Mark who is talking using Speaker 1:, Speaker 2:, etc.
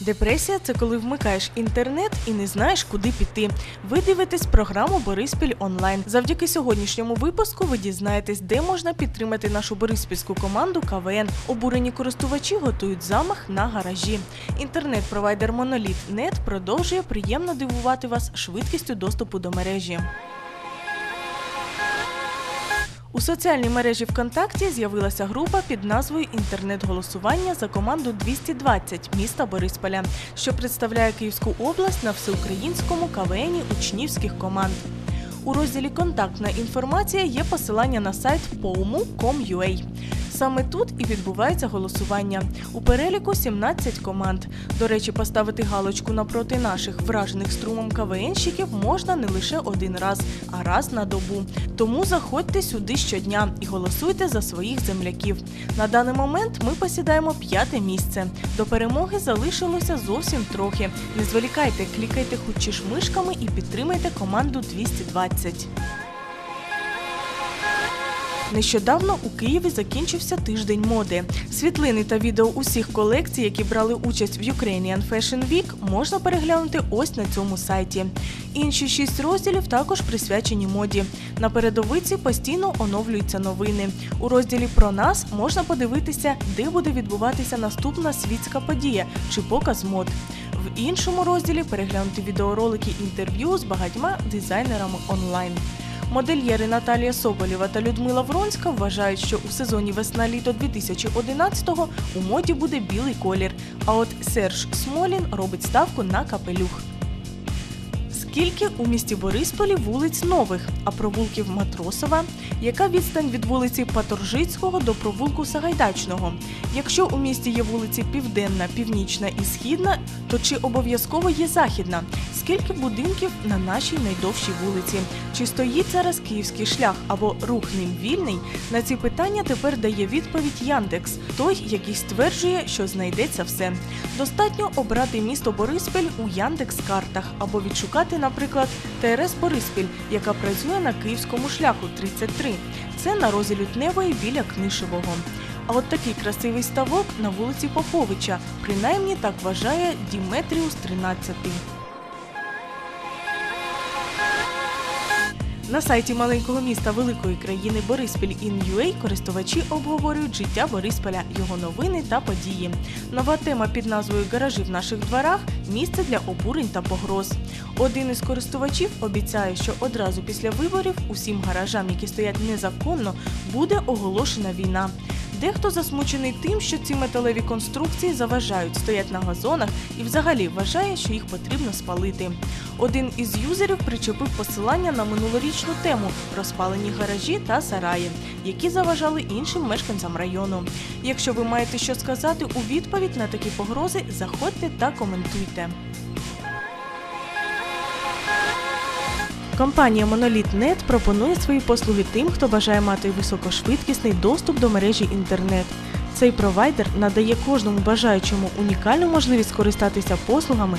Speaker 1: Депресія це коли вмикаєш інтернет і не знаєш, куди піти. Ви дивитесь програму Бориспіль онлайн. Завдяки сьогоднішньому випуску ви дізнаєтесь, де можна підтримати нашу бориспільську команду КВН. Обурені користувачі готують замах на гаражі. Інтернет-провайдер Monolith.net продовжує приємно дивувати вас швидкістю доступу до мережі. У соціальній мережі ВКонтакті з'явилася група під назвою Інтернет-голосування за команду 220 міста Борисполя, що представляє Київську область на всеукраїнському КВНі учнівських команд. У розділі Контактна інформація є посилання на сайт poumu.com.ua. Саме тут і відбувається голосування. У переліку 17 команд. До речі, поставити галочку напроти наших вражених струмом КВНщиків можна не лише один раз, а раз на добу. Тому заходьте сюди щодня і голосуйте за своїх земляків. На даний момент ми посідаємо п'яте місце. До перемоги залишилося зовсім трохи. Не зволікайте, клікайте хоч мишками і підтримайте команду 220. Нещодавно у Києві закінчився тиждень моди. Світлини та відео усіх колекцій, які брали участь в Ukrainian Fashion Week, можна переглянути ось на цьому сайті. Інші шість розділів також присвячені моді. На передовиці постійно оновлюються новини. У розділі про нас можна подивитися, де буде відбуватися наступна світська подія чи показ мод. В іншому розділі переглянути відеоролики інтерв'ю з багатьма дизайнерами онлайн. Модельєри Наталія Соболєва та Людмила Вронська вважають, що у сезоні весна-літо 2011-го у моді буде білий колір. А от Серж Смолін робить ставку на капелюх. Скільки у місті Борисполі вулиць нових, а провулків Матросова? Яка відстань від вулиці Паторжицького до провулку Сагайдачного? Якщо у місті є вулиці Південна, Північна і Східна, то чи обов'язково є Західна? Скільки будинків на нашій найдовшій вулиці? Чи стоїть зараз київський шлях або рух ним вільний? На ці питання тепер дає відповідь Яндекс, той, який стверджує, що знайдеться все. Достатньо обрати місто Бориспіль у Яндекс картах або відшукати, наприклад, ТРС Бориспіль, яка працює на київському шляху 33. Це на розі Лютневої біля Книшевого. А от такий красивий ставок на вулиці Поповича, принаймні так вважає Діметріус 13. На сайті маленького міста великої країни Бориспіль Ін.Ua користувачі обговорюють життя Борисполя, його новини та події. Нова тема під назвою Гаражі в наших дворах місце для обурень та погроз. Один із користувачів обіцяє, що одразу після виборів усім гаражам, які стоять незаконно, буде оголошена війна. Дехто засмучений тим, що ці металеві конструкції заважають, стоять на газонах і взагалі вважає, що їх потрібно спалити. Один із юзерів причепив посилання на минулорічну тему розпалені гаражі та сараї, які заважали іншим мешканцям району. Якщо ви маєте що сказати у відповідь на такі погрози, заходьте та коментуйте. Компанія Monolith.net пропонує свої послуги тим, хто бажає мати високошвидкісний доступ до мережі інтернет. Цей провайдер надає кожному бажаючому унікальну можливість скористатися послугами